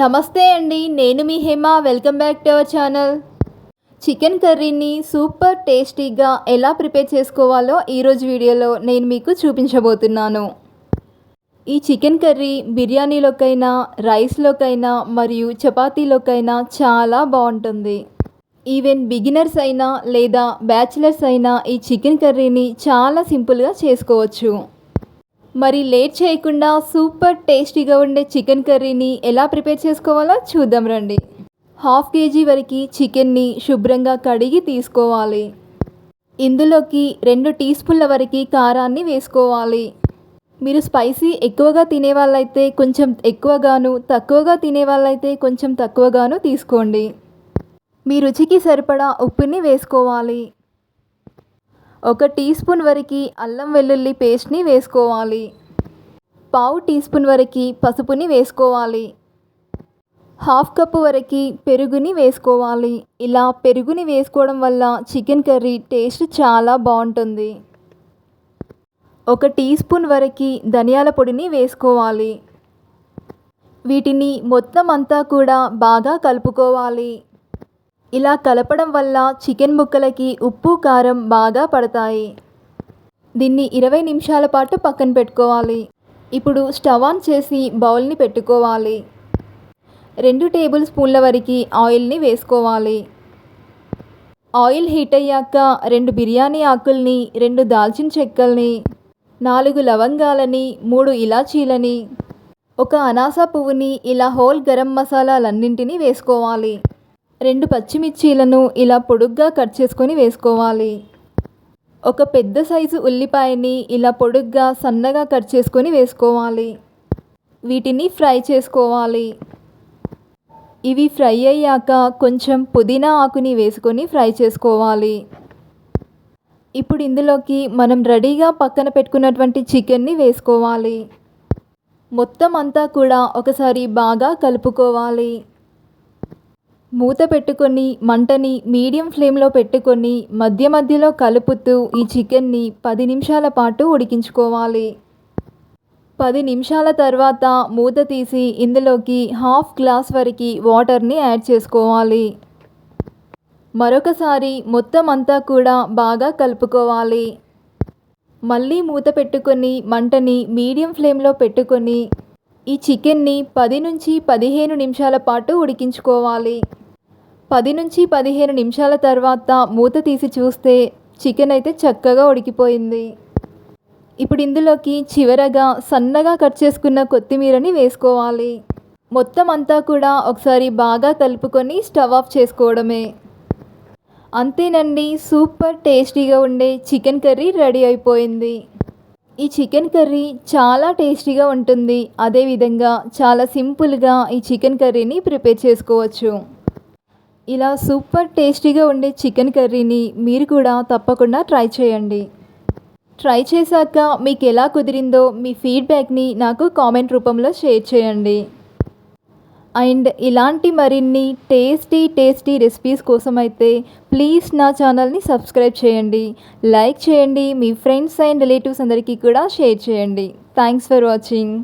నమస్తే అండి నేను మీ Hema. Welcome back to our channel chicken కర్రీని సూపర్ టేస్టీగా ఎలా ప్రిపేర్ చేసుకోవాలో ఈరోజు వీడియోలో నేను మీకు చూపించబోతున్నాను. ఈ చికెన్ కర్రీ బిర్యానీలోకైనా రైస్లోకైనా మరియు చపాతీలోకైనా చాలా బాగుంటుంది. ఈవెన్ బిగినర్స్ అయినా లేదా బ్యాచిలర్స్ అయినా ఈ చికెన్ కర్రీని చాలా సింపుల్గా చేసుకోవచ్చు. మరి లేట్ చేయకుండా సూపర్ టేస్టీగా ఉండే చికెన్ కర్రీని ఎలా ప్రిపేర్ చేసుకోవాలో చూద్దాం రండి. హాఫ్ కేజీ వరకు చికెన్ని శుభ్రంగా కడిగి తీసుకోవాలి. ఇందులోకి రెండు టీ స్పూన్ల వరకు కారాన్ని వేసుకోవాలి. మీరు స్పైసీ ఎక్కువగా తినే వాళ్ళైతే కొంచెం ఎక్కువగాను తక్కువగా తినే వాళ్ళైతే కొంచెం తక్కువగాను తీసుకోండి. మీ రుచికి సరిపడా ఉప్పుని వేసుకోవాలి. ఒక టీ స్పూన్ వరకు అల్లం వెల్లుల్లి పేస్ట్ని వేసుకోవాలి. పావు టీ స్పూన్ వరకు పసుపుని వేసుకోవాలి. హాఫ్ కప్పు వరకు పెరుగుని వేసుకోవాలి. ఇలా పెరుగుని వేసుకోవడం వల్ల చికెన్ కర్రీ టేస్ట్ చాలా బాగుంటుంది. ఒక టీ స్పూన్ వరకు ధనియాల పొడిని వేసుకోవాలి. వీటిని మొత్తం అంతా కూడా బాగా కలుపుకోవాలి. ఇలా కలపడం వల్ల చికెన్ ముక్కలకి ఉప్పు కారం బాగా పడతాయి. దీన్ని ఇరవై నిమిషాల పాటు పక్కన పెట్టుకోవాలి. ఇప్పుడు స్టవ్ ఆన్ చేసి బౌల్ని పెట్టుకోవాలి. రెండు టేబుల్ స్పూన్ల వరకు ఆయిల్ని వేసుకోవాలి. ఆయిల్ హీట్ అయ్యాక రెండు బిర్యానీ ఆకుల్ని రెండు దాల్చిన చెక్కల్ని నాలుగు లవంగాలని మూడు ఇలాచీలని ఒక అనాస పువ్వుని ఇలా హోల్ గరం మసాలాలన్నింటినీ వేసుకోవాలి. రెండు పచ్చిమిర్చీలను ఇలా పొడుగ్గా కట్ చేసుకొని వేసుకోవాలి. ఒక పెద్ద సైజు ఉల్లిపాయని ఇలా పొడుగ్గా సన్నగా కట్ చేసుకొని వేసుకోవాలి. వీటిని ఫ్రై చేసుకోవాలి. ఇవి ఫ్రై అయ్యాక కొంచెం పుదీనా ఆకుని వేసుకొని ఫ్రై చేసుకోవాలి. ఇప్పుడు ఇందులోకి మనం రెడీగా పక్కన పెట్టుకున్నటువంటి చికెన్ని వేసుకోవాలి. మొత్తం అంతా కూడా ఒకసారి బాగా కలుపుకోవాలి. మూత పెట్టుకొని మంటని మీడియం ఫ్లేమ్లో పెట్టుకొని మధ్య మధ్యలో కలుపుతూ ఈ చికెన్ని పది నిమిషాల పాటు ఉడికించుకోవాలి. పది నిమిషాల తర్వాత మూత తీసి ఇందులోకి హాఫ్ గ్లాస్ వరకు వాటర్ని యాడ్ చేసుకోవాలి. మరొకసారి మొత్తం అంతా కూడా బాగా కలుపుకోవాలి. మళ్ళీ మూత పెట్టుకొని మంటని మీడియం ఫ్లేమ్లో పెట్టుకొని ఈ చికెన్ని పది నుంచి పదిహేను నిమిషాల పాటు ఉడికించుకోవాలి. పది నుంచి పదిహేను నిమిషాల తర్వాత మూత తీసి చూస్తే చికెన్ అయితే చక్కగా ఉడికిపోయింది. ఇప్పుడు ఇందులోకి చివరగా సన్నగా కట్ చేసుకున్న కొత్తిమీరని వేసుకోవాలి. మొత్తం అంతా కూడా ఒకసారి బాగా కలుపుకొని స్టవ్ ఆఫ్ చేసుకోవడమే. అంతేనండి సూపర్ టేస్టీగా ఉండే చికెన్ కర్రీ రెడీ అయిపోయింది. ఈ చికెన్ కర్రీ చాలా టేస్టీగా ఉంటుంది. అదేవిధంగా చాలా సింపుల్గా ఈ చికెన్ కర్రీని ప్రిపేర్ చేసుకోవచ్చు. ఇలా సూపర్ టేస్టీగా ఉండే చికెన్ కర్రీని మీరు కూడా తప్పకుండా ట్రై చేయండి. ట్రై చేశాక మీకు ఎలా కుదిరిందో మీ ఫీడ్బ్యాక్ని నాకు కామెంట్ రూపంలో షేర్ చేయండి. అండ్ ఇలాంటి మరిన్ని టేస్టీ టేస్టీ రెసిపీస్ కోసం అయితే ప్లీజ్ నా ఛానల్ని సబ్స్క్రైబ్ చేయండి. లైక్ చేయండి మీ ఫ్రెండ్స్ అండ్ రిలేటివ్స్ అందరికీ కూడా షేర్ చేయండి. Thanks for watching.